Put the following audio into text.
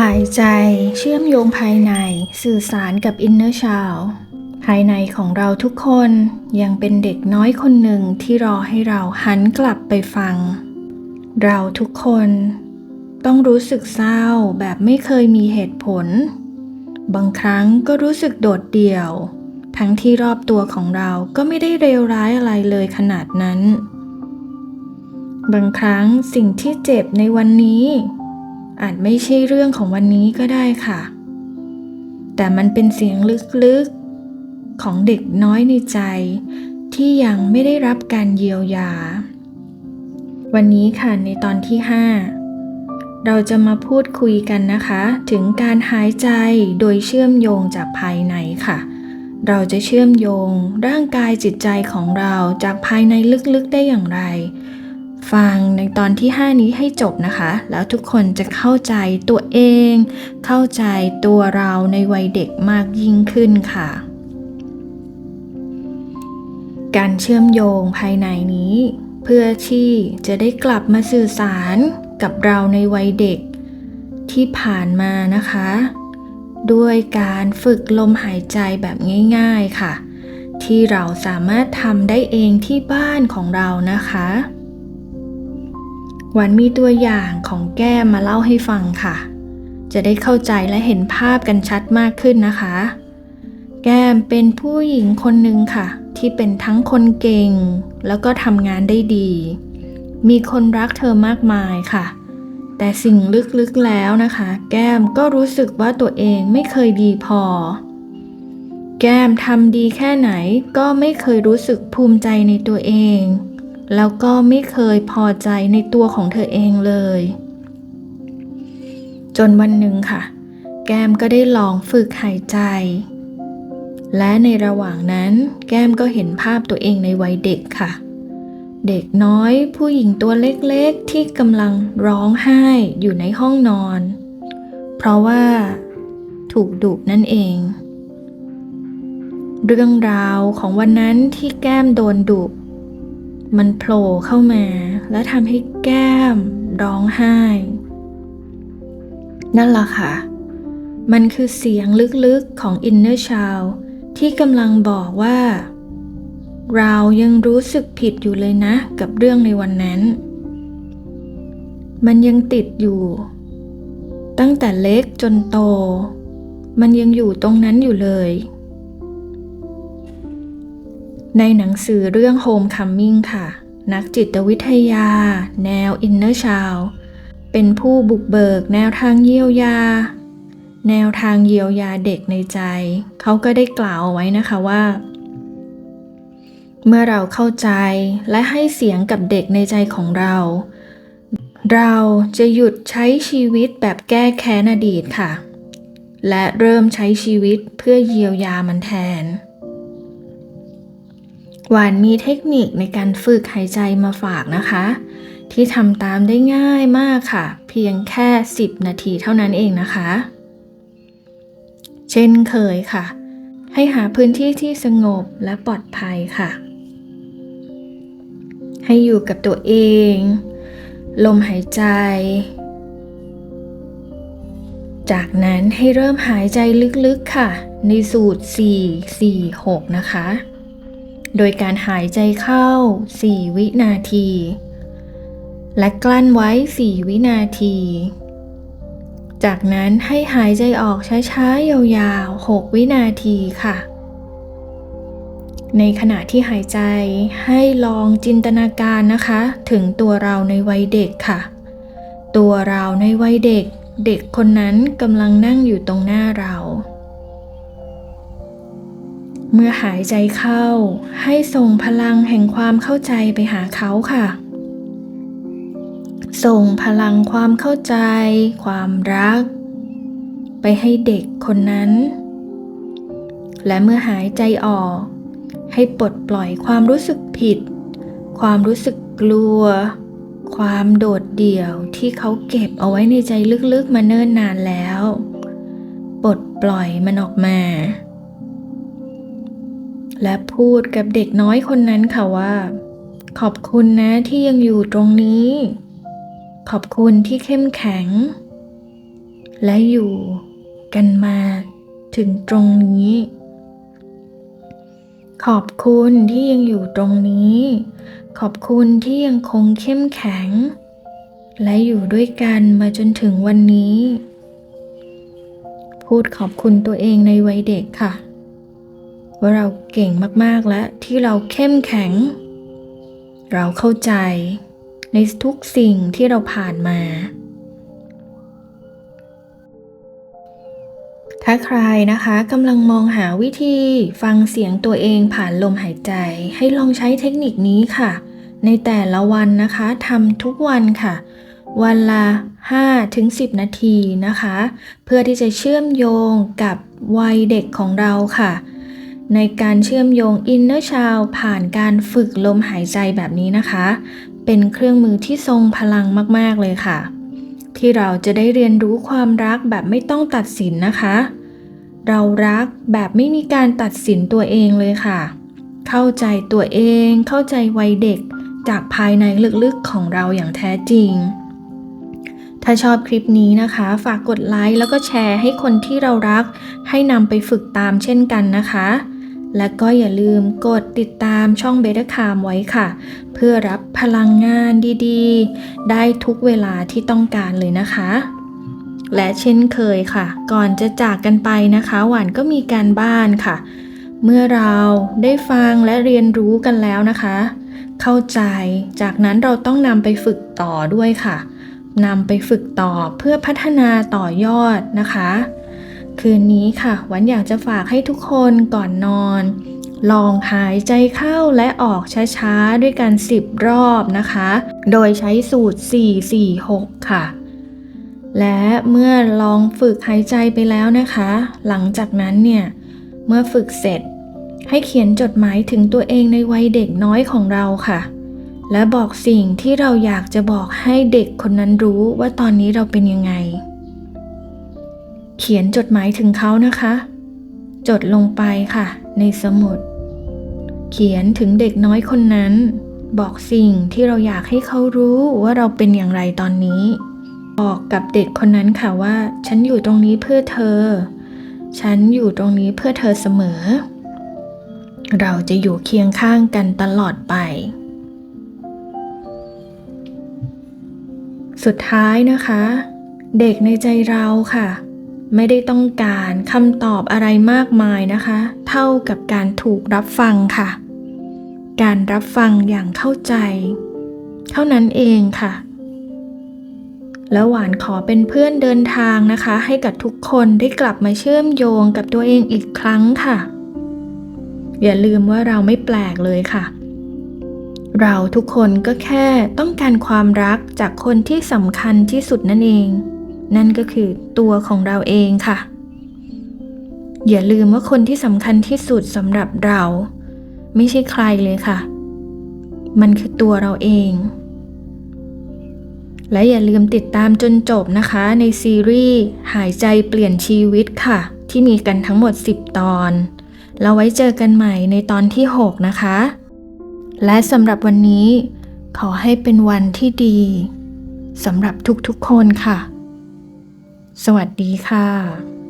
หายใจเชื่อมโยงภายในสื่อสารกับอินเนอร์ชาวภายในของเราทุกคนยังเป็นเด็กน้อยคนหนึ่งที่รอให้เราหันกลับไปฟัง เราทุกคนต้องรู้สึกเศร้าแบบไม่เคยมีเหตุผล บางครั้งก็รู้สึกโดดเดี่ยว ทั้งที่รอบตัวของเราก็ไม่ได้เลวร้ายอะไรเลยขนาดนั้น บางครั้งสิ่งที่เจ็บในวันนี้ อาจไม่ใช่เรื่องของวันนี้ก็ได้ค่ะ แต่มันเป็นเสียงลึกๆ ของเด็กน้อยในใจ ที่ยังไม่ได้รับการเยียวยา วันนี้ค่ะในตอนที่ 5 เราจะมาพูดคุยกันนะคะ ถึงการหายใจโดยเชื่อมโยงจากภายในค่ะ เราจะเชื่อมโยงร่างกายจิตใจของเราจากภายในลึกๆได้อย่างไร ฟังในตอนที่ 5 นี้ให้จบนะคะ แล้วทุกคนจะเข้าใจตัวเอง เข้าใจตัวเราในวัยเด็กมากยิ่งขึ้นค่ะ การเชื่อมโยงภายในนี้ เพื่อที่จะได้กลับมาสื่อสารกับเราในวัยเด็กที่ผ่านมานะคะ ด้วยการฝึกลมหายใจแบบง่าย ๆค่ะ ที่เราสามารถทำได้เองที่บ้านของเรานะคะ วันมีตัวอย่างของแก้มมาเล่าให้ฟังค่ะ จะได้เข้าใจและเห็นภาพกันชัดมากขึ้นนะคะ แก้มเป็นผู้หญิงคนหนึ่งค่ะ ที่เป็นทั้งคนเก่ง แล้วก็ทำงานได้ดี มีคนรักเธอมากมายค่ะ แต่สิ่งลึกๆแล้วนะคะ แก้มก็รู้สึกว่าตัวเองไม่เคยดีพอ แก้มทำดีแค่ไหนก็ไม่เคยรู้สึกภูมิใจในตัวเอง แล้วก็ไม่เคยพอใจในตัวของเธอเองเลย จนวันหนึ่งค่ะ แก้มก็ได้ลองฝึกหายใจ และในระหว่างนั้นแก้มก็เห็นภาพตัวเองในวัยเด็กค่ะ เด็กน้อยผู้หญิงตัวเล็กๆที่กำลังร้องไห้อยู่ในห้องนอน เพราะว่าถูกดุนั่นเองเรื่องราวของวันนั้นที่แก้มโดนดุ มันโผล่เข้ามา และทำให้แก้มร้องไห้ นั่นล่ะค่ะ มันคือเสียงลึกๆของ Inner Child ที่กำลังบอกว่า เรายังรู้สึกผิดอยู่เลยนะ กับเรื่องในวันนั้น มันยังติดอยู่ ตั้งแต่เล็กจนโต มันยังอยู่ตรงนั้นอยู่เลย ในหนังสือเรื่อง Homecoming ค่ะ นักจิตวิทยา แนว Inner Child เป็นผู้บุกเบิกแนวทางเยียวยา แนวทางเยียวยาเด็กในใจ เขาก็ได้กล่าวเอาไว้นะคะว่า เมื่อเราเข้าใจและให้เสียงกับเด็กในใจของเรา เราจะหยุดใช้ชีวิตแบบแก้แค้นอดีตค่ะ และเริ่มใช้ชีวิตเพื่อเยียวยามันแทน หวานมีเทคนิคในการฝึกหายใจมาฝากนะคะ ที่ทำตามได้ง่ายมากค่ะ เพียงแค่ 10 นาทีเท่านั้นเองนะคะ เช่นเคยค่ะ ให้หาพื้นที่ที่สงบและปลอดภัยค่ะ ให้อยู่กับตัวเอง ลมหายใจ จากนั้นให้เริ่มหายใจลึกๆค่ะ ในสูตร 4 4 6 นะคะ โดยการหายใจเข้า 4 วินาที และกลั้นไว้ 4 วินาที จากนั้นให้หายใจออกช้าๆ ยาวๆ 6 วินาทีค่ะ ในขณะที่หายใจให้ลองจินตนาการนะคะ ถึงตัวเราในวัยเด็กค่ะ ตัวเราในวัยเด็ก เด็กคนนั้นกำลังนั่งอยู่ตรงหน้าเรา เมื่อหายใจเข้า ให้ส่งพลังแห่งความเข้าใจไปหาเขาค่ะ ส่งพลังความเข้าใจ ความรัก ไปให้เด็กคนนั้น และเมื่อหายใจออก ให้ปลดปล่อยความรู้สึกผิด ความรู้สึกกลัว ความโดดเดี่ยวที่เขาเก็บเอาไว้ในใจลึกๆมาเนิ่นนานแล้ว ปลดปล่อยมันออกมา และพูดกับเด็กน้อยคนนั้นค่ะว่า ขอบคุณนะที่ยังอยู่ตรงนี้ ขอบคุณที่เข้มแข็ง และอยู่กันมาถึงตรงนี้ ขอบคุณที่ยังอยู่ตรงนี้ ขอบคุณที่ยังคงเข้มแข็ง และอยู่ด้วยกันมาจนถึงวันนี้ พูดขอบคุณตัวเองในวัยเด็กค่ะ ว่าเราเก่งมากๆและที่เราเข้มแข็ง เราเข้าใจในทุกสิ่งที่เราผ่านมา ถ้าใครนะคะกำลังมองหาวิธีฟังเสียงตัวเองผ่านลมหายใจ ให้ลองใช้เทคนิคนี้ค่ะ ในแต่ละวันนะคะทำทุกวันค่ะ วันละ5ถึง10 นาทีนะคะ เพื่อที่จะเชื่อมโยงกับวัยเด็กของเราค่ะ ในการเชื่อมโยง Inner Child ผ่านการฝึกลมหายใจแบบนี้นะคะ เป็นเครื่องมือที่ทรงพลังมาก ๆ เลยค่ะ ที่เราจะได้เรียนรู้ความรักแบบไม่ต้องตัดสินนะคะ เรารักแบบไม่มีการตัดสินตัวเองเลยค่ะ เข้าใจตัวเอง เข้าใจวัยเด็ก จากภายในลึกๆของเราอย่างแท้จริงถ้าชอบคลิปนี้นะคะ ฝากกดไลค์แล้วก็แชร์ให้คนที่เรารัก ให้นำไปฝึกตามเช่นกันนะคะ และก็อย่าลืมกดติดตามช่องเบ t คามไว้ค่ะ เพื่อรับพลังงานดีๆ ได้ทุกเวลาที่ต้องการเลยนะคะ และเช่นเคยค่ะ ก่อนจะจากกันไปนะคะ หวานก็มีการบ้านค่ะ เมื่อเราได้ฟังและเรียนรู้กันแล้วนะคะ เข้าใจจากนั้นเราต้องนำไปฝึกต่อด้วยค่ะนำไปฝึกต่อเพื่อพัฒนาต่อยอดนะคะ คืนนี้ค่ะหวันอยากจะฝากให้ทุกคนก่อนนอน ลองหายใจเข้าและออกช้าๆ ด้วยกัน 10 รอบนะคะ โดยใช้สูตร 4-4-6 ค่ะ และเมื่อลองฝึกหายใจไปแล้วนะคะ หลังจากนั้นเนี่ย เมื่อฝึกเสร็จ ให้เขียนจดหมายถึงตัวเองในวัยเด็กน้อยของเราค่ะ และบอกสิ่งที่เราอยากจะบอกให้เด็กคนนั้นรู้ว่าตอนนี้เราเป็นยังไง เขียนจดหมายถึงเขานะคะ จดลงไปค่ะ ในสมุด เขียนถึงเด็กน้อยคนนั้น บอกสิ่งที่เราอยากให้เขารู้ว่าเราเป็นอย่างไรตอนนี้ บอกกับเด็กคนนั้นค่ะว่า ฉันอยู่ตรงนี้เพื่อเธอ ฉันอยู่ตรงนี้เพื่อเธอเสมอ เราจะอยู่เคียงข้างกันตลอดไปสุดท้ายนะคะ เด็กในใจเราค่ะ ไม่ได้ต้องการคำตอบอะไรมากมายนะคะ เท่ากับการถูกรับฟังค่ะ การรับฟังอย่างเข้าใจ เท่านั้นเองค่ะ แล้วหวานขอเป็นเพื่อนเดินทางนะคะ ให้กับทุกคนได้กลับมาเชื่อมโยงกับตัวเองอีกครั้งค่ะ อย่าลืมว่าเราไม่แปลกเลยค่ะ เราทุกคนก็แค่ต้องการความรักจากคนที่สำคัญที่สุดนั่นเอง นั่นก็คือตัวของเราเองค่ะ อย่าลืมว่าคนที่สำคัญที่สุดสำหรับเรา ไม่ใช่ใครเลยค่ะ มันคือตัวเราเอง และอย่าลืมติดตามจนจบนะคะ ในซีรีส์หายใจเปลี่ยนชีวิตค่ะ ที่มีกันทั้งหมด 10 ตอนแล้วไว้เจอกันใหม่ในตอนที่ 6 นะคะ และสำหรับวันนี้ ขอให้เป็นวันที่ดีสำหรับทุกๆคนค่ะ สวัสดีค่ะ